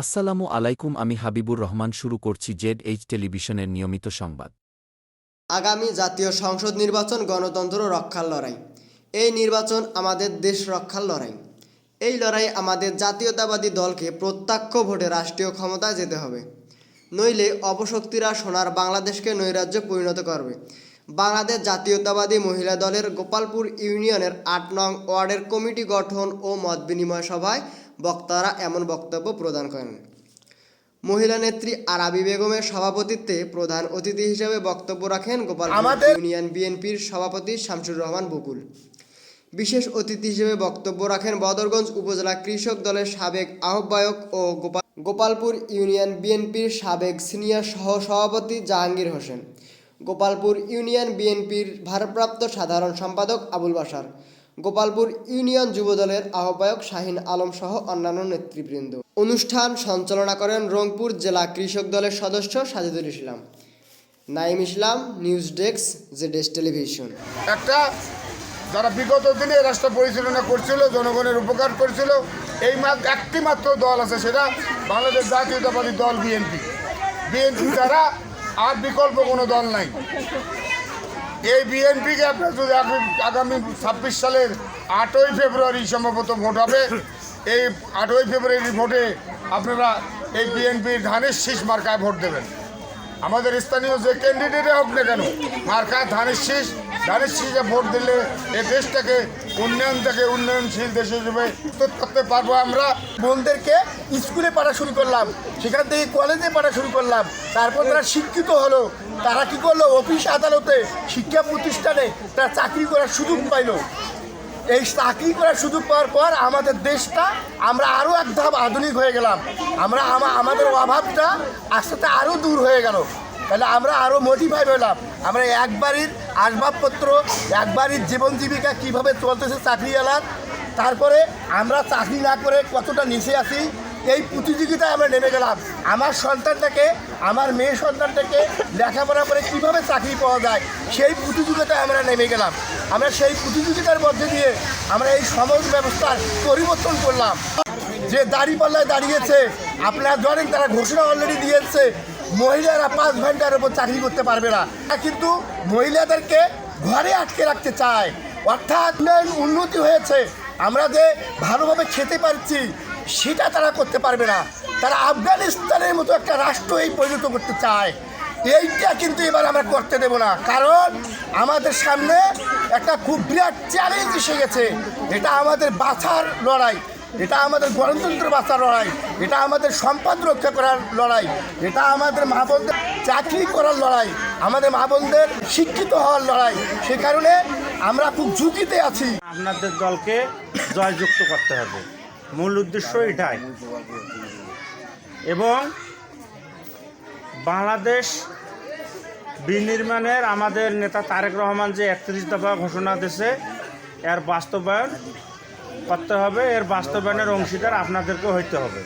আসসালামু আলাইকুম, আমি হাবিবুর রহমান, শুরু করছি জেড এইচ টেলিভিশনের নিয়মিত সংবাদ। আগামী জাতীয় সংসদ নির্বাচন, গণতন্ত্র রক্ষার লড়াই। এই নির্বাচন আমাদের দেশ রক্ষার লড়াই। এই লড়াই আমাদের জাতীয়তাবাদী দলকে প্রত্যক্ষ ভোটে রাষ্ট্রীয় ক্ষমতায় যেতে হবে। নইলে অপশক্তিরা সোনার বাংলাদেশকে নৈরাজ্যে পরিণত করবে। বাংলাদেশ জাতীয়তাবাদী মহিলা দলের গোপালপুর ইউনিয়নের আট নং ওয়ার্ডের কমিটি গঠন ও মত বিনিময় সভায় বক্তারা এমন বক্তব্য প্রদান করেন। মহিলা নেত্রী আরাবি বেগমের সভাপতিত্বে প্রধান অতিথি হিসেবে বক্তব্য রাখেন গোপাল ইউনিয়ন বিএনপির সভাপতি শামসুর রহমান বকুল। বিশেষ অতিথি হিসেবে বক্তব্য রাখেন বদরগঞ্জ উপজেলা কৃষক দলের সাবেক আহ্বায়ক ও গোপাল গোপালপুর ইউনিয়ন বিএনপির সাবেক সিনিয়র সহ সভাপতি জাহাঙ্গীর হোসেন। গোপালপুর ইউনিয়ন বিএনপির ভারপ্রাপ্ত সাধারণ সম্পাদক আবুল বাসার গোপালপুর ইউনিয়ন যুবদলের আহ্বায়ক শাহিন আলম সহ অন্যান্য নেতৃবৃন্দ। অনুষ্ঠান সঞ্চালনা করেন রংপুর জেলা কৃষক দলের সদস্য সাজিদুল ইসলাম। নাইম ইসলাম, নিউজ ডেস্ক জেডেস টেলিভিশন। একটা যারা বিগত দিনে রাষ্ট্র পরিচালনা করছিল, জনগণের উপকার করছিল, এই একটি মাত্র দল আছে সেটা বাংলাদেশ জাতীয়তাবাদী দল বিএনপি। বিএনপি দ্বারা আর বিকল্প কোনো দল নাই। এই বিএনপিকে আপনার যদি আগামী- ছাব্বিশ সালের আটই ফেব্রুয়ারি সম্ভবত ভোট হবে, এই আটই ফেব্রুয়ারি ভোটে আপনারা এই বিএনপির ধানের শীষ মার্কায় ভোট দেবেন। আমাদের স্থানীয় যে ক্যান্ডিডেটে হোক না কেন, মার্কায় ধানের শীষ শীষে ভোট দিলে এই দেশটাকে উন্নয়ন থেকে উন্নয়নশীল দেশ হিসেবে করতে পারব আমরা। বোনদেরকে স্কুলে পড়া শুরু করলাম, সেখান থেকে কলেজে পড়া শুরু করলাম। তারপর তারা শিক্ষিত হলো, তারা কি করল? অফিস আদালতে শিক্ষা প্রতিষ্ঠানে তারা চাকরি করার সুযোগ পাইলো। এই চাকরি করার সুযোগ পাওয়ার পর আমাদের দেশটা, আমরা আরও এক ধাপ আধুনিক হয়ে গেলাম। আমরা আমাদের অভাবটা আস্তে আস্তে আরও দূর হয়ে গেল। তাহলে আমরা আরও মোটিফাই হলাম। আমরা এক বাড়ির আসবাবপত্র এক বাড়ির জীবন জীবিকা কীভাবে চলতেছে চাকরি চাকরিওয়ালার তারপরে আমরা চাকরি না করে কতটা নিচে আসি এই প্রতিযোগিতায় আমরা নেমে গেলাম। আমার সন্তানটাকে, আমার মেয়ে সন্তানটাকে লেখাপড়া করে কীভাবে চাকরি পাওয়া যায়, সেই প্রতিযোগিতায় আমরা নেমে গেলাম। আমরা সেই প্রতিযোগিতার মধ্যে দিয়ে আমরা এই সমাজ ব্যবস্থার পরিবর্তন করলাম। যে দাঁড়িপাল্লায় দাঁড়িয়েছে, আপনারা জানেন তারা ঘোষণা অলরেডি দিয়েছে, মহিলারা পাঁচ ঘণ্টার উপর চাকরি করতে পারবে না। কিন্তু মহিলাদেরকে ঘরে আটকে রাখতে চায়। অর্থাৎ উন্নতি হয়েছে। আমরা যে ভালোভাবে খেতে পারছি, সেটা তারা করতে পারবে না। তারা আফগানিস্তানের মতো একটা রাষ্ট্র এই পরিণত করতে চায়। এইটা কিন্তু এবার আমরা করতে দেব না। কারণ আমাদের সামনে একটা খুব বিরাট চ্যালেঞ্জ এসে গেছে। এটা আমাদের বাছার লড়াই। এটা আমাদের গণতন্ত্র বাঁচার লড়াই, এটা আমাদের সম্পদ রক্ষা করার লড়াই, এটা আমাদের মা বোনদের চাকরি করার লড়াই, আমাদের মা বোনদের শিক্ষিত হওয়ার লড়াই। সে কারণে আমরা খুব ঝুঁকিতে আছি। আপনাদের দলকে জয়যুক্ত করতে হবে। মূল উদ্দেশ্য এটাই। এবং বাংলাদেশ বিনির্মাণের আমাদের নেতা তারেক রহমান যে একত্রিশ দফা ঘোষণা দিয়েছে, এর বাস্তবায়ন করতে হবে এর বাস্তবায়নের অংশীদার আপনাদেরকেও হইতে হবে।